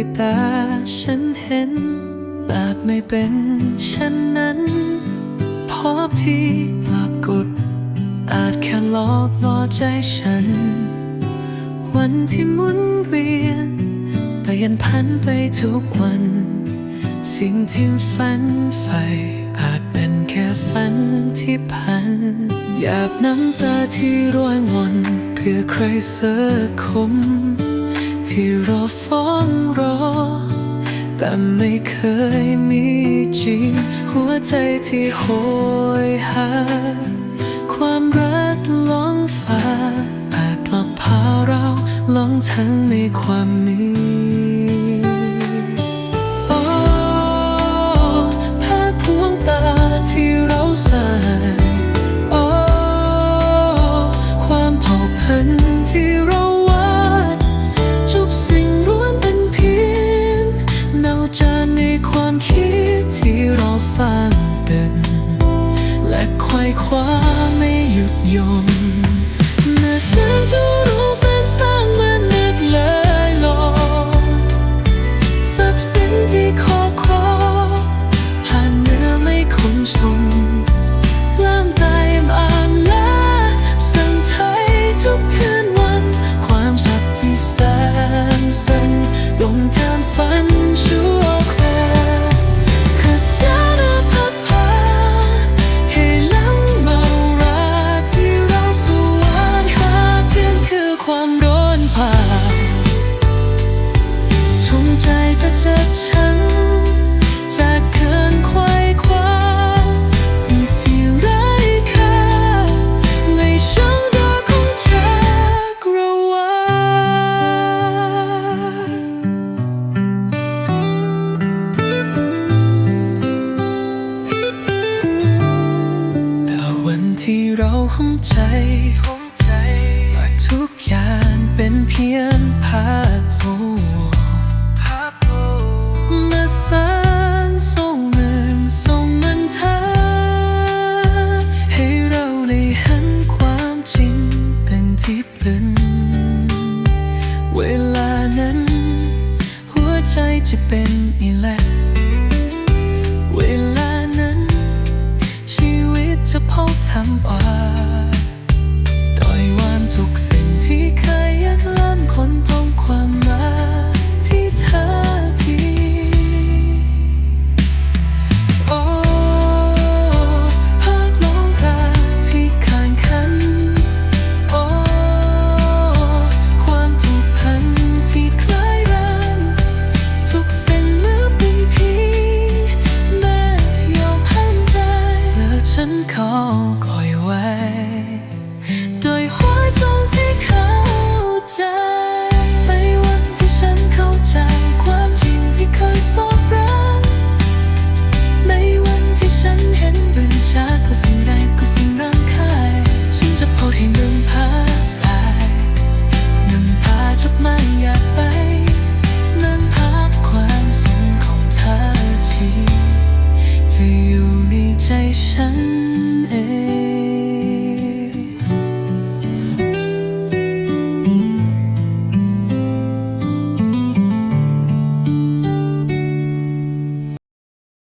ที่ตาฉันเห็น อาจไม่เป็นเช่นนั้นเพราะที่ปรากฏอาจแค่หลอกล่อใจฉัน วันที่หมุนเวียนเปลี่ยนพันไปทุกวัน สิ่งที่ฝันใฝ่อาจเป็นแค่ฝันที่พันหยาบน้ำตาที่ร่วงหล่นเพื่อใครเสักคนที่รอฟ้องรอ แต่ไม่เคยมีจริง หัวใจที่โหยหา ความรักล่องฟ้าอาจหลอกพาเราล่องทั้งในความนี้โอ้ผ้าพวงตาที่เราใส่โอ้ความเผ่าพัน ค ห้องใจ ว่าทุกอย่างเป็นเพียงภาพลวงภาพลวงมาสานส่งเงินส่งมันทาให้เราได้เห็นความจริงเป็นที่เป็นเวลานั้น หัวใจจะเป็นอีแลก ความสุ